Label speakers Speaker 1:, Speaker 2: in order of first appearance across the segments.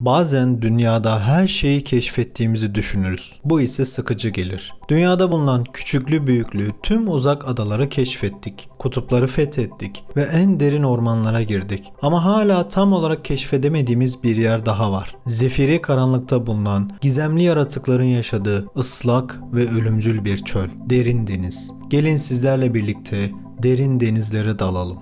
Speaker 1: Bazen dünyada her şeyi keşfettiğimizi düşünürüz. Bu ise sıkıcı gelir. Dünyada bulunan küçüklü büyüklü tüm uzak adaları keşfettik. Kutupları fethettik ve en derin ormanlara girdik. Ama hala tam olarak keşfedemediğimiz bir yer daha var. Zefiri karanlıkta bulunan, gizemli yaratıkların yaşadığı ıslak ve ölümcül bir çöl. Derin deniz. Gelin sizlerle birlikte derin denizlere dalalım.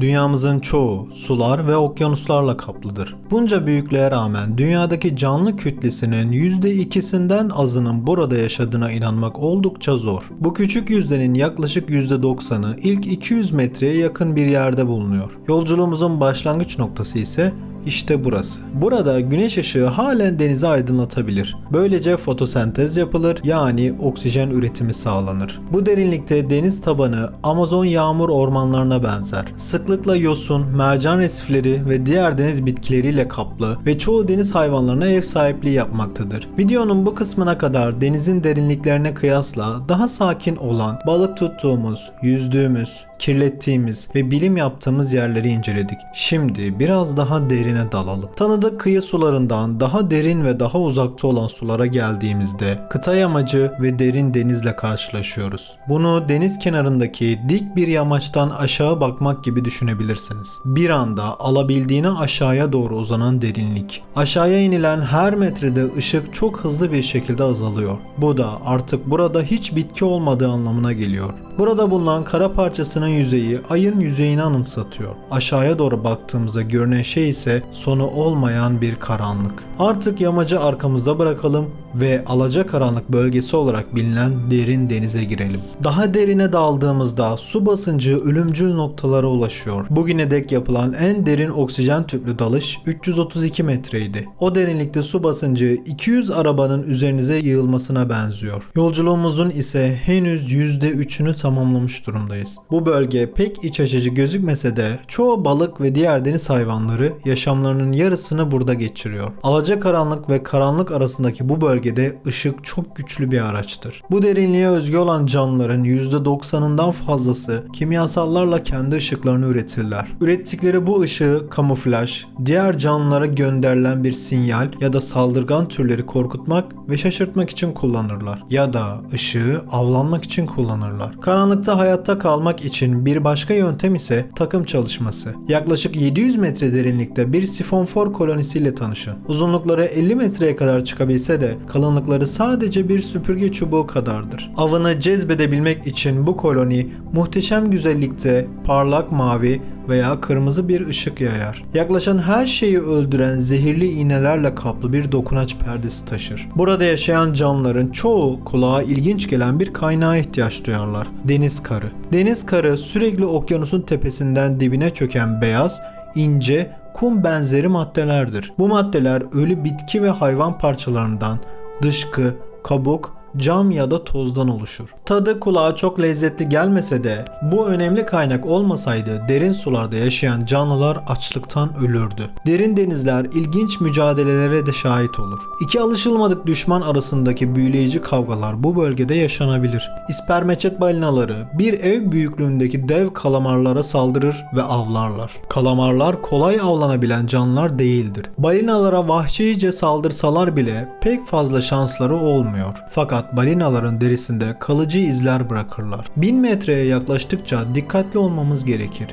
Speaker 1: Dünyamızın çoğu sular ve okyanuslarla kaplıdır. Bunca büyüklüğe rağmen dünyadaki canlı kütlesinin %2'sinden azının burada yaşadığına inanmak oldukça zor. Bu küçük yüzdenin yaklaşık %90'ı ilk 200 metreye yakın bir yerde bulunuyor. Yolculuğumuzun başlangıç noktası ise işte burası. Burada güneş ışığı halen denizi aydınlatabilir. Böylece fotosentez yapılır yani oksijen üretimi sağlanır. Bu derinlikte deniz tabanı Amazon yağmur ormanlarına benzer. Sıklıkla yosun, mercan resifleri ve diğer deniz bitkileriyle kaplı ve çoğu deniz hayvanlarına ev sahipliği yapmaktadır. Videonun bu kısmına kadar denizin derinliklerine kıyasla daha sakin olan balık tuttuğumuz, yüzdüğümüz, kirlettiğimiz ve bilim yaptığımız yerleri inceledik. Şimdi biraz daha derine dalalım. Tanıdık kıyı sularından daha derin ve daha uzakta olan sulara geldiğimizde kıta yamacı ve derin denizle karşılaşıyoruz. Bunu deniz kenarındaki dik bir yamaçtan aşağı bakmak gibi düşünebilirsiniz. Bir anda alabildiğine aşağıya doğru uzanan derinlik. Aşağıya inilen her metrede ışık çok hızlı bir şekilde azalıyor. Bu da artık burada hiç bitki olmadığı anlamına geliyor. Burada bulunan kara parçasının yüzeyi ayın yüzeyini anımsatıyor. Aşağıya doğru baktığımızda görünen şey ise sonu olmayan bir karanlık. Artık yamacı arkamızda bırakalım ve alacakaranlık bölgesi olarak bilinen derin denize girelim. Daha derine daldığımızda su basıncı ölümcül noktalara ulaşıyor. Bugüne dek yapılan en derin oksijen tüplü dalış 332 metreydi. O derinlikte su basıncı 200 arabanın üzerinize yığılmasına benziyor. Yolculuğumuzun ise henüz %3'ünü tamamlamış durumdayız. Bu bölge pek iç açıcı gözükmese de çoğu balık ve diğer deniz hayvanları yaşamlarının yarısını burada geçiriyor. Alacakaranlık ve karanlık arasındaki bu bölgede ışık çok güçlü bir araçtır. Bu derinliğe özgü olan canlıların %90'ından fazlası kimyasallarla kendi ışıklarını üretirler. Ürettikleri bu ışığı kamuflaj, diğer canlılara gönderilen bir sinyal ya da saldırgan türleri korkutmak ve şaşırtmak için kullanırlar. Ya da ışığı avlanmak için kullanırlar. Karanlıkta hayatta kalmak için bir başka yöntem ise takım çalışması. Yaklaşık 700 metre derinlikte bir sifonfor kolonisiyle tanışın. Uzunlukları 50 metreye kadar çıkabilse de kalınlıkları sadece bir süpürge çubuğu kadardır. Avını cezbedebilmek için bu koloni muhteşem güzellikte parlak mavi veya kırmızı bir ışık yayar. Yaklaşan her şeyi öldüren zehirli iğnelerle kaplı bir dokunaç perdesi taşır. Burada yaşayan canlıların çoğu kulağa ilginç gelen bir kaynağa ihtiyaç duyarlar. Deniz karı. Deniz karı sürekli okyanusun tepesinden dibine çöken beyaz, ince, kum benzeri maddelerdir. Bu maddeler ölü bitki ve hayvan parçalarından, dışkı, kabuk, cam ya da tozdan oluşur. Tadı kulağa çok lezzetli gelmese de bu önemli kaynak olmasaydı derin sularda yaşayan canlılar açlıktan ölürdü. Derin denizler ilginç mücadelelere de şahit olur. İki alışılmadık düşman arasındaki büyüleyici kavgalar bu bölgede yaşanabilir. İspermeçet balinaları bir ev büyüklüğündeki dev kalamarlara saldırır ve avlarlar. Kalamarlar kolay avlanabilen canlılar değildir. Balinalara vahşice saldırsalar bile pek fazla şansları olmuyor. Fakat balinaların derisinde kalıcı izler bırakırlar. 1000 metreye yaklaştıkça dikkatli olmamız gerekir.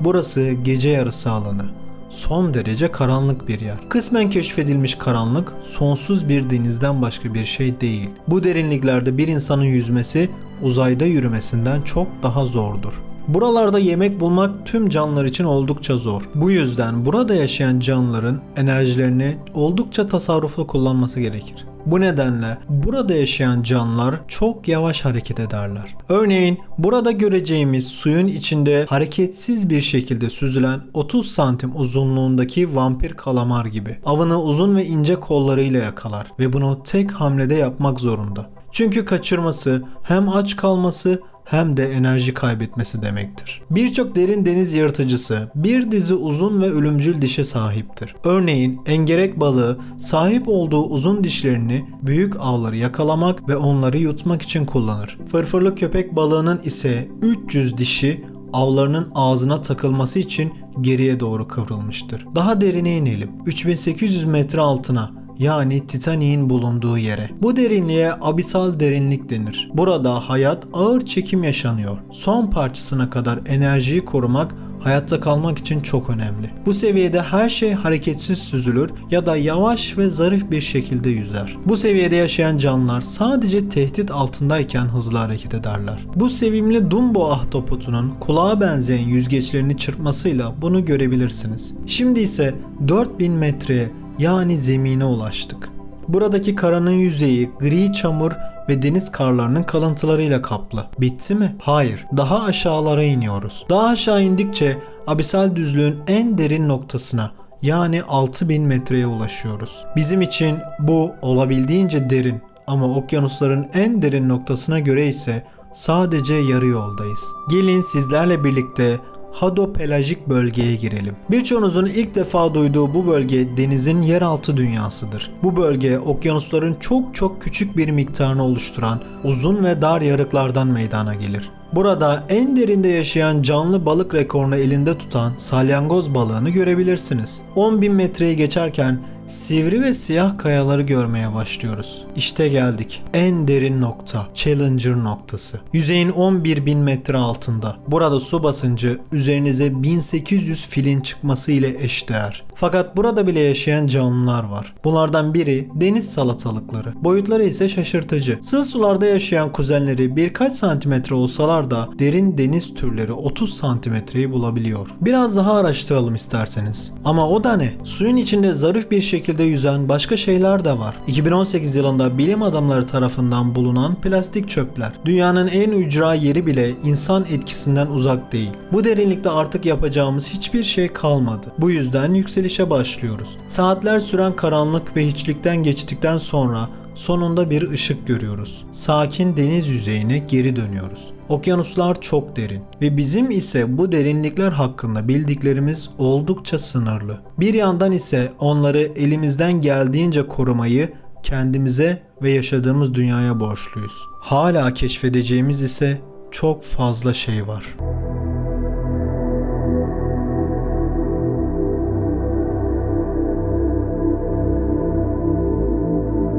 Speaker 1: Burası gece yarısı alanı. Son derece karanlık bir yer. Kısmen keşfedilmiş karanlık sonsuz bir denizden başka bir şey değil. Bu derinliklerde bir insanın yüzmesi uzayda yürümesinden çok daha zordur. Buralarda yemek bulmak tüm canlılar için oldukça zor. Bu yüzden burada yaşayan canlıların enerjilerini oldukça tasarruflu kullanması gerekir. Bu nedenle burada yaşayan canlılar çok yavaş hareket ederler. Örneğin burada göreceğimiz suyun içinde hareketsiz bir şekilde süzülen 30 santim uzunluğundaki vampir kalamar gibi. Avını uzun ve ince kollarıyla yakalar ve bunu tek hamlede yapmak zorunda. Çünkü kaçırması hem aç kalması hem de enerji kaybetmesi demektir. Birçok derin deniz yırtıcısı bir dizi uzun ve ölümcül dişe sahiptir. Örneğin engerek balığı sahip olduğu uzun dişlerini büyük avları yakalamak ve onları yutmak için kullanır. Fırfırlı köpek balığının ise 300 dişi avlarının ağzına takılması için geriye doğru kıvrılmıştır. Daha derine inelim. 3800 metre altına yani Titanik'in bulunduğu yere. Bu derinliğe abisal derinlik denir. Burada hayat ağır çekim yaşanıyor. Son parçasına kadar enerjiyi korumak hayatta kalmak için çok önemli. Bu seviyede her şey hareketsiz süzülür ya da yavaş ve zarif bir şekilde yüzer. Bu seviyede yaşayan canlılar sadece tehdit altındayken hızlı hareket ederler. Bu sevimli Dumbo ahtapotunun kulağa benzeyen yüzgeçlerini çırpmasıyla bunu görebilirsiniz. Şimdi ise 4000 metreye yani zemine ulaştık. Buradaki karanın yüzeyi gri çamur ve deniz karlarının kalıntılarıyla kaplı. Bitti mi? Hayır. Daha aşağılara iniyoruz. Daha aşağı indikçe abisal düzlüğün en derin noktasına yani 6000 metreye ulaşıyoruz. Bizim için bu olabildiğince derin ama okyanusların en derin noktasına göre ise sadece yarı yoldayız. Gelin sizlerle birlikte Hadopelajik bölgeye girelim. Birçoğunuzun ilk defa duyduğu bu bölge denizin yeraltı dünyasıdır. Bu bölge okyanusların çok çok küçük bir miktarını oluşturan uzun ve dar yarıklardan meydana gelir. Burada en derinde yaşayan canlı balık rekorunu elinde tutan salyangoz balığını görebilirsiniz. 10.000 metreyi geçerken sivri ve siyah kayaları görmeye başlıyoruz. İşte geldik. En derin nokta. Challenger noktası. Yüzeyin 11.000 metre altında. Burada su basıncı üzerinize 1800 filin çıkması ile eşdeğer. Fakat burada bile yaşayan canlılar var. Bunlardan biri deniz salatalıkları. Boyutları ise şaşırtıcı. Sığ sularda yaşayan kuzenleri birkaç santimetre olsalar da derin deniz türleri 30 santimetreyi bulabiliyor. Biraz daha araştıralım isterseniz. Ama o da ne? Suyun içinde zarif bir şekilde yüzen başka şeyler de var. 2018 yılında bilim adamları tarafından bulunan plastik çöpler. Dünyanın en ücra yeri bile insan etkisinden uzak değil. Bu derinlikte artık yapacağımız hiçbir şey kalmadı. Bu yüzden yükselişe başlıyoruz. Saatler süren karanlık ve hiçlikten geçtikten sonra sonunda bir ışık görüyoruz. Sakin deniz yüzeyine geri dönüyoruz. Okyanuslar çok derin ve bizim ise bu derinlikler hakkında bildiklerimiz oldukça sınırlı. Bir yandan ise onları elimizden geldiğince korumayı kendimize ve yaşadığımız dünyaya borçluyuz. Hala keşfedeceğimiz ise çok fazla şey var.